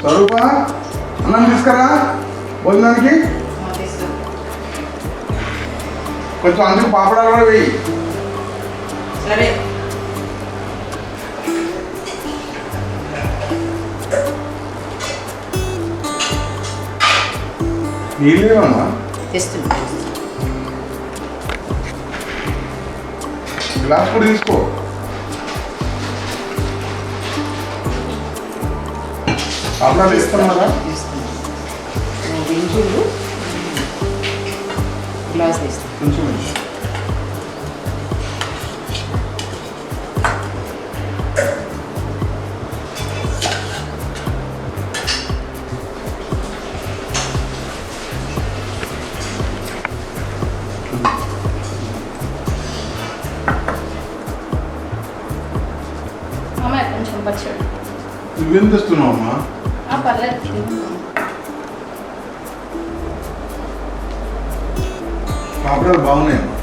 స్వరూప అన్నం తీసుకురా భోజనానికి. కొంచెం అందుకు పాపడాలు కూడా వేయి. సరే. గ్లాస్ కూడా తీసుకో. పాపడాలు ఇస్తున్నారా ఇంచులు గ్లాస్ పచ్చడి. నువ్వేం తెస్తున్నావు అమ్మా? పర్లేదు. పాపడాలు బాగున్నాయమ్మా.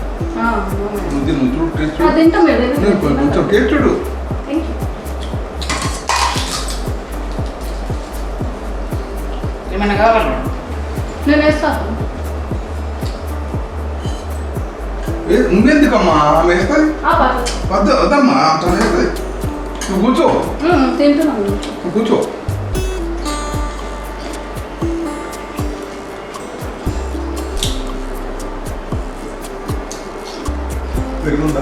నువ్వు తిను, చూడు టేస్ట్ ఆ, తింటాం మీరు చూడు. తినండి. కొంచెం- కొంచెం టేస్ట్ చూడు. Thank you. ఏమన్నా కావాలా? నేను వేస్తాను ఏ, నువ్వెందుకమ్మా? ఆమె వేస్తుంది ఆ, పర్లేదు. వద్దు వద్దమ్మా తను వేస్తుంది నువ్వు కూర్చో. ఉమ్, తింటున్నాను నువ్వు కూర్చో. పెరుగుందా?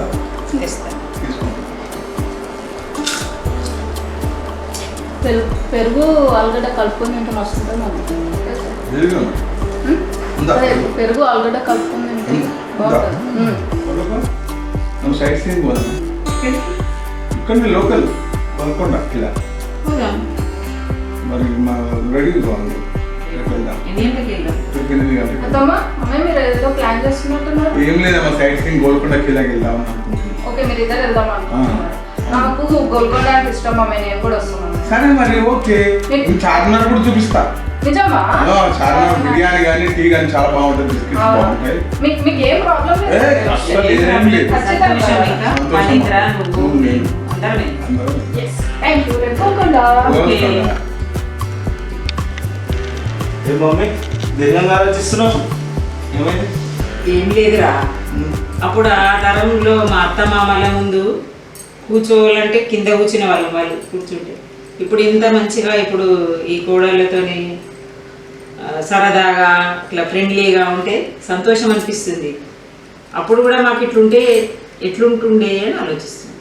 పెరుగు పెరుగు ఆలుగడ్డ కలుపుకొని తింటే పెరుగు? ఉందా? పెరుగు ఆలుగడ్డ కలుపుకొని తింటే బాగుంటుంది. సైడ్ సీన్ పోదాం. ఇక్కడ లోకల్. పదకొండ? ఇలా? మరి మా రెడీ బాగుంది రేపు వెళ్దాం ఎనిమిది గంటలకు ఏదో ప్లాన్ చేస్తున్నట్టున్నారు. ఏం లేదమ్మా సైడ్ సీన్ గోల్కొండ కిలాకి వెళ్దాం ఓకే మీరు ఇద్దరు వెళ్దాం అనుకుంటున్నారు. నాకు గోల్కొండ అంటే ఇష్టం అమ్మాయి నేను కూడా వస్తున్నాను. సరే మరి ఓకే. చార్మినార్ కూడా చూపిస్తా. నిజమా? చార్మినార్ బిర్యానీ కానీ టీ కానీ చాలా బాగుంటుంది బిస్కెట్స్ అవునా? బాగుంటాయి. మీకు మీకు ఏం ప్రాబ్లం ఏం లేదు. థ్యాంక్ యూ రేపు గోల్కొండ. ఓకే. మమ్మీ ధైర్యంగా ఆలోచిస్తున్నావు ఏం లేదురా. అప్పుడు ఆ తరంలో మా అత్త మామల ముందు కూర్చోవాలంటే కింద కూర్చునే వాళ్ళం వాళ్ళు కూర్చుంటే. ఇప్పుడు ఇంత మంచిగా ఇప్పుడు ఈ కోడళ్ళతోని సరదాగా ఇట్లా ఫ్రెండ్లీగా ఉంటే సంతోషం అనిపిస్తుంది. అప్పుడు కూడా మాకు ఇట్లుంటే ఎట్లుంటుండే అని ఆలోచిస్తుంది